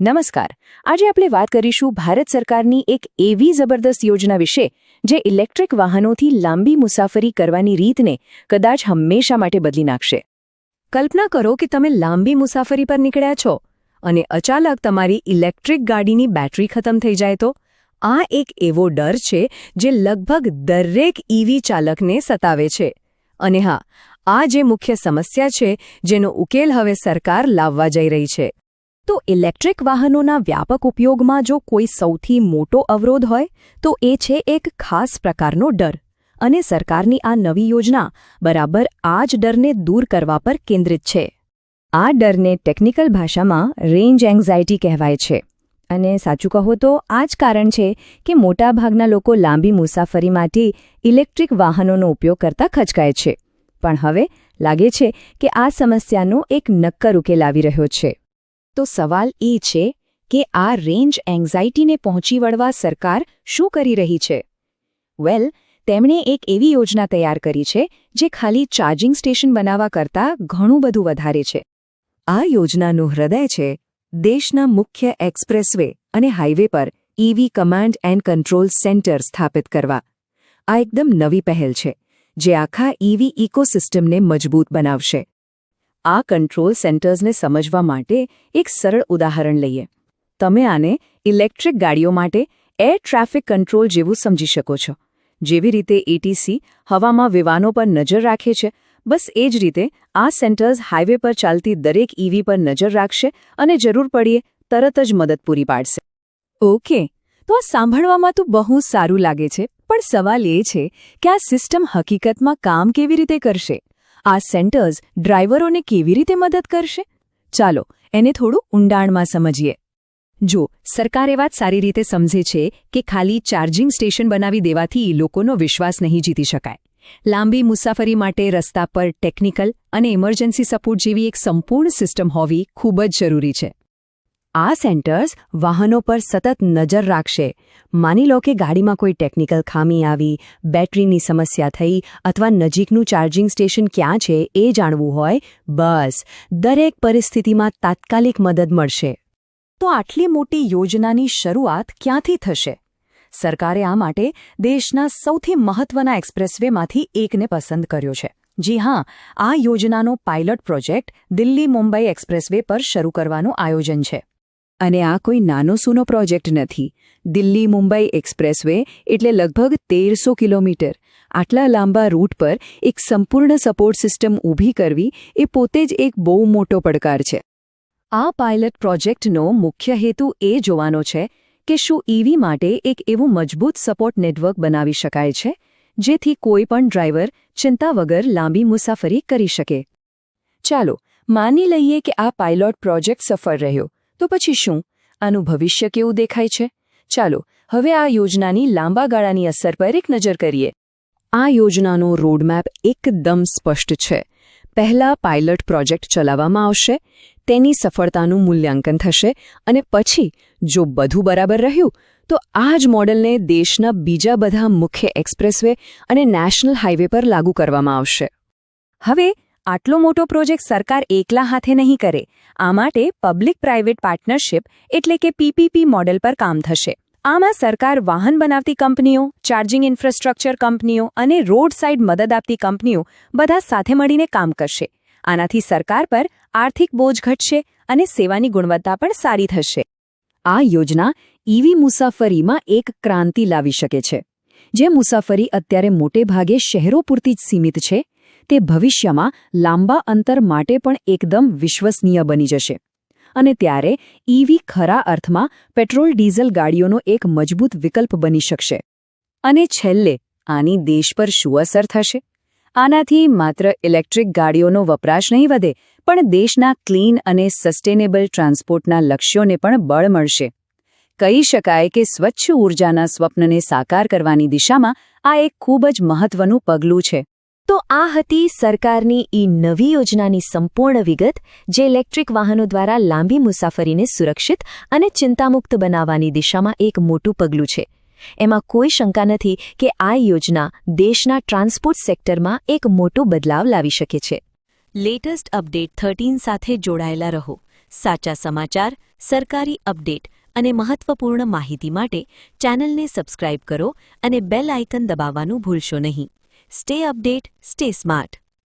નમસ્કાર. આજે આપણે વાત કરીશું ભારત સરકારની એક એવી જબરદસ્ત યોજના વિશે, જે ઇલેક્ટ્રિક વાહનોથી લાંબી મુસાફરી કરવાની રીતને કદાચ હંમેશા માટે બદલી નાખશે. કલ્પના કરો કે તમે લાંબી મુસાફરી પર નીકળ્યા છો અને અચાનક તમારી ઇલેક્ટ્રિક ગાડીની બેટરી ખતમ થઈ જાય તો? આ એક એવો ડર છે જે લગભગ દરેક ઈવી ચાલકને સતાવે છે. અને હા, આ જે મુખ્ય સમસ્યા છે, જેનો ઉકેલ હવે સરકાર લાવવા જઈ રહી છે. તો ઇલેક્ટ્રિક વાહનોના વ્યાપક ઉપયોગમાં જો કોઈ સૌથી મોટો અવરોધ હોય, તો એ છે એક ખાસ પ્રકારનો ડર. અને સરકારની આ નવી યોજના બરાબર આ જ ડરને દૂર કરવા પર કેન્દ્રિત છે. આ ડરને ટેકનિકલ ભાષામાં રેન્જ એન્ઝાયટી કહેવાય છે. અને સાચું કહો તો, આ જ કારણ છે કે મોટાભાગના લોકો લાંબી મુસાફરી માટે ઇલેક્ટ્રિક વાહનોનો ઉપયોગ કરતા ખચકાય છે. પણ હવે લાગે છે કે આ સમસ્યાનો એક નક્કર ઉકેલ આવી રહ્યો છે. તો સવાલ એ છે કે આ રેન્જ એન્ઝાઇટીને પહોંચી વળવા સરકાર શું કરી રહી છે? વેલ, તેમણે એક એવી યોજના તૈયાર કરી છે જે ખાલી ચાર્જિંગ સ્ટેશન બનાવવા કરતાં ઘણું બધું વધારે છે. આ યોજનાનું હૃદય છે દેશના મુખ્ય એક્સપ્રેસવે અને હાઇવે પર EV command and control centre સ્થાપિત કરવા. આ એકદમ નવી પહેલ છે જે આખા ઇવી ઇકોસિસ્ટમને મજબૂત બનાવશે. આ કંટ્રોલ સેન્ટર્સને સમજવા માટે એક સરળ ઉદાહરણ લઈએ. તમે આને ઇલેક્ટ્રિક ગાડીઓ માટે એર ટ્રાફિક કંટ્રોલ જેવું સમજી શકો છો. જેવી રીતે એટીસી હવામાં વિવાનો પર નજર રાખે છે, બસ એ જ રીતે આ સેન્ટર્સ હાઇવે પર ચાલતી દરેક ઈવી પર નજર રાખશે અને જરૂર પડીએ તરત જ મદદ પૂરી પાડશે. ઓકે તો આ સાંભળવામાં તો બહુ સારું લાગે છે, પણ સવાલ એ છે કે આ સિસ્ટમ હકીકતમાં કામ કેવી રીતે કરશે? આ સેન્ટર્સ ડ્રાઈવરોને કેવી રીતે મદદ કરશે? ચાલો, એને થોડું ઊંડાણમાં સમજીએ. જો, સરકાર એ વાત સારી રીતે સમજે છે કે ખાલી ચાર્જિંગ સ્ટેશન બનાવી દેવાથી લોકોનો વિશ્વાસ નહીં જીતી શકાય. લાંબી મુસાફરી માટે રસ્તા પર ટેકનિકલ અને ઇમરજન્સી સપોર્ટ જેવી એક સંપૂર્ણ સિસ્ટમ હોવી ખૂબ જ જરૂરી છે. આ સેન્ટર્સ વાહનો પર સતત નજર રાખશે. માની લો કે ગાડીમાં કોઈ ટેકનિકલ ખામી આવી, બેટરીની સમસ્યા થઈ અથવા નજીકનું ચાર્જિંગ સ્ટેશન ક્યાં છે એ જાણવું હોય, બસ, દરેક પરિસ્થિતિમાં તાત્કાલિક મદદ મળશે. તો આટલી મોટી યોજનાની શરૂઆત ક્યાંથી થશે? સરકારે આ માટે દેશના સૌથી મહત્વના એક્સપ્રેસવેમાંથી એકને પસંદ કર્યો છે. જી હા, આ યોજનાનો pilot project Delhi Mumbai expressway પર શરૂ કરવાનું આયોજન છે. અને આ કોઈ નાનો સૂનો પ્રોજેક્ટ નથી. દિલ્હી મુંબઈ એક્સપ્રેસવે એટલે લગભગ તેરસો કિલોમીટર. આટલા લાંબા રૂટ પર એક સંપૂર્ણ સપોર્ટ સિસ્ટમ ઊભી કરવી એ પોતે જ એક બહુ મોટો પડકાર છે. આ પાયલટ પ્રોજેક્ટનો મુખ્ય હેતુ એ જોવાનો છે કે શું ઈવી માટે એક એવું મજબૂત સપોર્ટ નેટવર્ક બનાવી શકાય છે, જેથી કોઈ પણ ડ્રાઈવર ચિંતા વગર લાંબી મુસાફરી કરી શકે. ચાલો, માની લઈએ કે આ પાયલોટ પ્રોજેક્ટ સફળ રહ્યો. તો પછી શું? આનું ભવિષ્ય કેવું દેખાય છે? ચાલો, હવે આ યોજનાની લાંબા ગાળાની અસર પર એક નજર કરીએ. આ યોજનાનો રોડમેપ એકદમ સ્પષ્ટ છે. પહેલા પાયલટ પ્રોજેક્ટ ચલાવવામાં આવશે, તેની સફળતાનું મૂલ્યાંકન થશે અને પછી, જો બધું બરાબર રહ્યું, તો આ જ મોડલને દેશના બીજા બધા મુખ્ય એક્સપ્રેસવે અને નેશનલ હાઇવે પર લાગુ કરવામાં આવશે. હવે આટલો મોટો પ્રોજેક્ટ સરકાર એકલા હાથે નહીં કરે. આ માટે પબ્લિક પ્રાઇવેટ પાર્ટનરશિપ એટલે કે પીપીપી મોડેલ પર કામ થશે. આમાં સરકાર વાહન બનાવતી કંપનીઓ, ચાર્જિંગ ઇન્ફ્રાસ્ટ્રક્ચર કંપનીઓ અને રોડ સાઇડ મદદ આપતી કંપનીઓ બધા સાથે મળીને કામ કરશે. આનાથી સરકાર પર આર્થિક બોજ ઘટશે અને સેવાની ગુણવત્તા પણ સારી થશે. આ યોજના ઈવી મુસાફરીમાં એક ક્રાંતિ લાવી શકે છે. જે મુસાફરી અત્યારે મોટે ભાગે શહેરો પૂરતી જ સીમિત છે તે ભવિષ્યમાં લાંબા અંતર માટે પણ એકદમ વિશ્વસનીય બની જશે. અને ત્યારે ઈવી ખરા અર્થમાં પેટ્રોલ ડીઝલ ગાડીઓનો એક મજબૂત વિકલ્પ બની શકશે. અને છેલ્લે, આની દેશ પર શું અસર થશે? આનાથી માત્ર ઇલેક્ટ્રિક ગાડીઓનો વપરાશ નહીં વધે, પણ દેશના ક્લીન અને સસ્ટેનેબલ ટ્રાન્સપોર્ટના લક્ષ્યોને પણ બળ મળશે. કહી શકાય કે સ્વચ્છ ઊર્જાના સ્વપ્નને સાકાર કરવાની દિશામાં આ એક ખૂબ જ મહત્વનું પગલું છે. તો આ હતી સરકારની ઈ નવી યોજનાની સંપૂર્ણ વિગત, જે ઇલેક્ટ્રિક વાહનો દ્વારા લાંબી મુસાફરીને સુરક્ષિત અને ચિંતામુક્ત બનાવવાની દિશામાં એક મોટું પગલું છે. એમાં કોઈ શંકા નથી કે આ યોજના દેશના ટ્રાન્સપોર્ટ સેક્ટરમાં એક મોટો બદલાવ લાવી શકે છે. લેટેસ્ટ અપડેટ થર્ટીન સાથે જોડાયેલા રહો. સાચા સમાચાર, સરકારી અપડેટ અને મહત્વપૂર્ણ માહિતી માટે ચેનલને સબસ્ક્રાઇબ કરો અને બેલ આઇકન દબાવવાનું ભૂલશો નહીં. Stay update, stay smart.